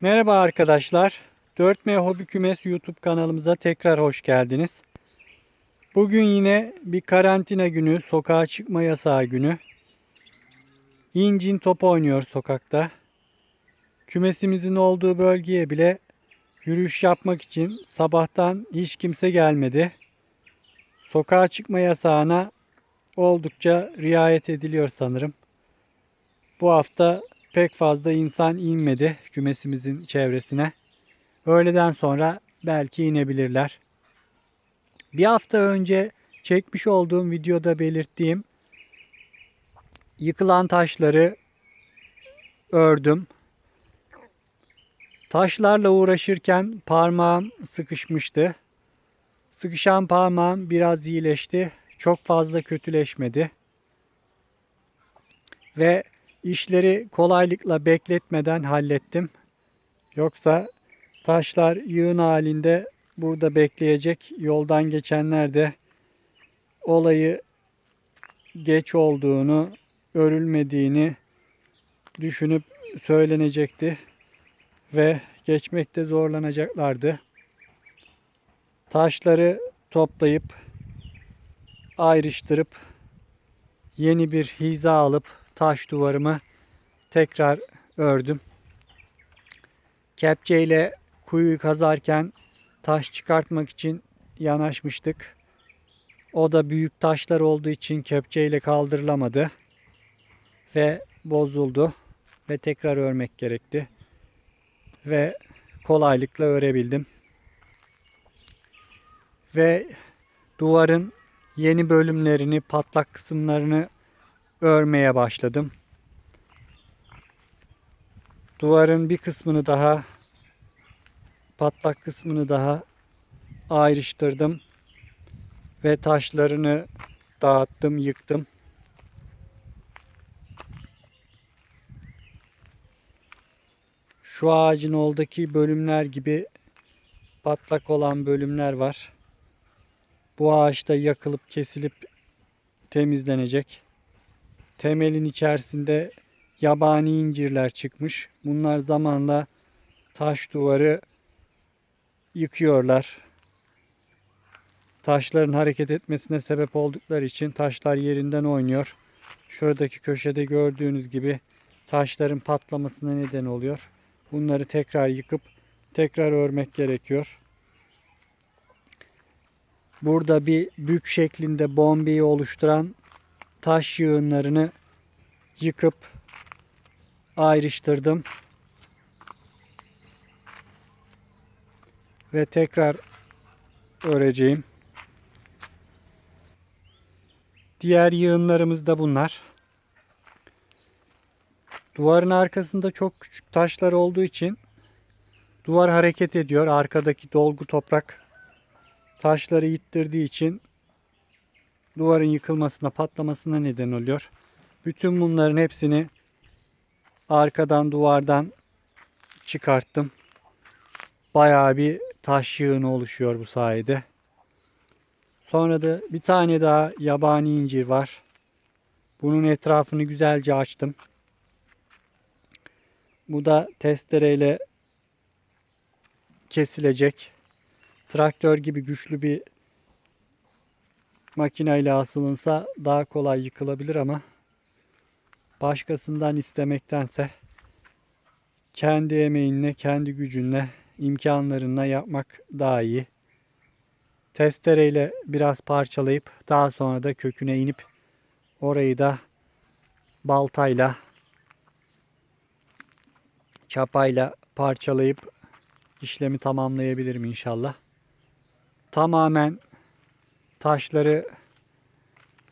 Merhaba arkadaşlar. 4M Hobi Kümes YouTube kanalımıza tekrar hoş geldiniz. Bugün yine bir karantina günü, sokağa çıkma yasağı günü. İncin top oynuyor sokakta. Kümesimizin olduğu bölgeye bile yürüyüş yapmak için sabahtan hiç kimse gelmedi. Sokağa çıkma yasağına oldukça riayet ediliyor sanırım. Bu hafta pek fazla insan inmedi kümesimizin çevresine. Öğleden sonra belki inebilirler. Bir hafta önce çekmiş olduğum videoda belirttiğim yıkılan taşları ördüm. Taşlarla uğraşırken parmağım sıkışmıştı. Sıkışan parmağım biraz iyileşti. Çok fazla kötüleşmedi. Ve işleri kolaylıkla bekletmeden hallettim. Yoksa taşlar yığın halinde burada bekleyecek. Yoldan geçenler de olayı geç olduğunu, örülmediğini düşünüp söylenecekti ve geçmekte zorlanacaklardı. Taşları toplayıp ayrıştırıp yeni bir hiza alıp taş duvarımı tekrar ördüm. Kepçeyle kuyuyu kazarken taş çıkartmak için yanaşmıştık. O da büyük taşlar olduğu için kepçeyle kaldırılamadı ve bozuldu ve tekrar örmek gerekti. Ve kolaylıkla örebildim. Ve duvarın yeni bölümlerini, patlak kısımlarını örmeye başladım. Duvarın bir kısmını daha patlak kısmını daha ayrıştırdım ve taşlarını dağıttım, yıktım. Şu ağacın oldaki bölümler gibi patlak olan bölümler var. Bu ağaçta yakılıp kesilip temizlenecek. Temelin içerisinde yabani incirler çıkmış. Bunlar zamanla taş duvarı yıkıyorlar. Taşların hareket etmesine sebep oldukları için taşlar yerinden oynuyor. Şuradaki köşede gördüğünüz gibi taşların patlamasına neden oluyor. Bunları tekrar yıkıp tekrar örmek gerekiyor. Burada bir bük şeklinde bombeyi oluşturan taş yığınlarını yıkıp ayrıştırdım. Ve tekrar öreceğim. Diğer yığınlarımız da bunlar. Duvarın arkasında çok küçük taşlar olduğu için duvar hareket ediyor. Arkadaki dolgu toprak taşları ittirdiği için duvarın yıkılmasına, patlamasına neden oluyor. Bütün bunların hepsini arkadan duvardan çıkarttım. Bayağı bir taş yığını oluşuyor bu sayede. Sonra da bir tane daha yabani incir var. Bunun etrafını güzelce açtım. Bu da testereyle kesilecek. Traktör gibi güçlü bir makineyle asılınsa daha kolay yıkılabilir ama başkasından istemektense kendi emeğinle, kendi gücünle, imkanlarınla yapmak daha iyi. Testereyle biraz parçalayıp daha sonra da köküne inip orayı da baltayla çapayla parçalayıp işlemi tamamlayabilirim inşallah. Tamamen taşları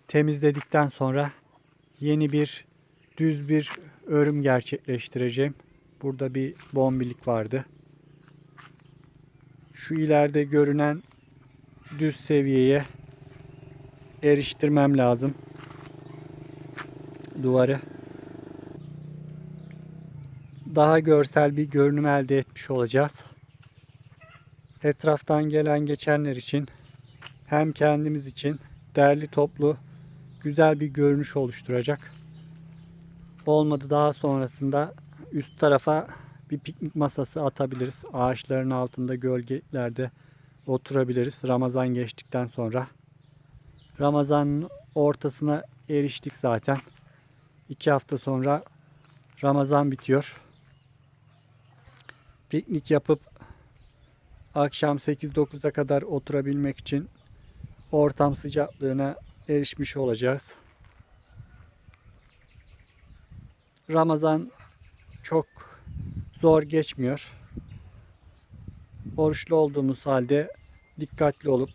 temizledikten sonra yeni bir düz bir örüm gerçekleştireceğim. Burada bir bombilik vardı. Şu ileride görünen düz seviyeye eriştirmem lazım. Duvarı. Daha görsel bir görünüm elde etmiş olacağız. Etraftan gelen geçenler için hem kendimiz için derli toplu güzel bir görünüş oluşturacak. Olmadı daha sonrasında üst tarafa bir piknik masası atabiliriz. Ağaçların altında gölgelerde oturabiliriz. Ramazan geçtikten sonra. Ramazanın ortasına eriştik zaten. İki hafta sonra Ramazan bitiyor. Piknik yapıp akşam 8-9'a kadar oturabilmek için ortam sıcaklığına erişmiş olacağız. Ramazan çok zor geçmiyor. Oruçlu olduğumuz halde dikkatli olup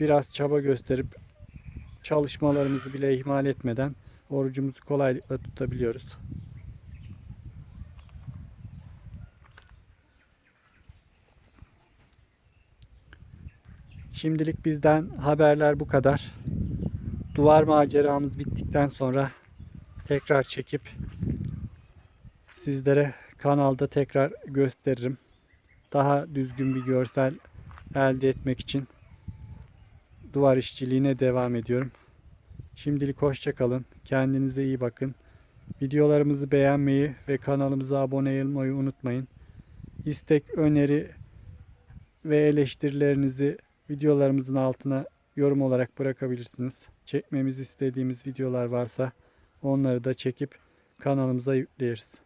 biraz çaba gösterip çalışmalarımızı bile ihmal etmeden orucumuzu kolaylıkla tutabiliyoruz. Şimdilik bizden haberler bu kadar. Duvar maceramız bittikten sonra tekrar çekip sizlere kanalda tekrar gösteririm. Daha düzgün bir görsel elde etmek için duvar işçiliğine devam ediyorum. Şimdilik hoşça kalın. Kendinize iyi bakın. Videolarımızı beğenmeyi ve kanalımıza abone olmayı unutmayın. İstek, öneri ve eleştirilerinizi videolarımızın altına yorum olarak bırakabilirsiniz. Çekmemizi istediğimiz videolar varsa onları da çekip kanalımıza yükleriz.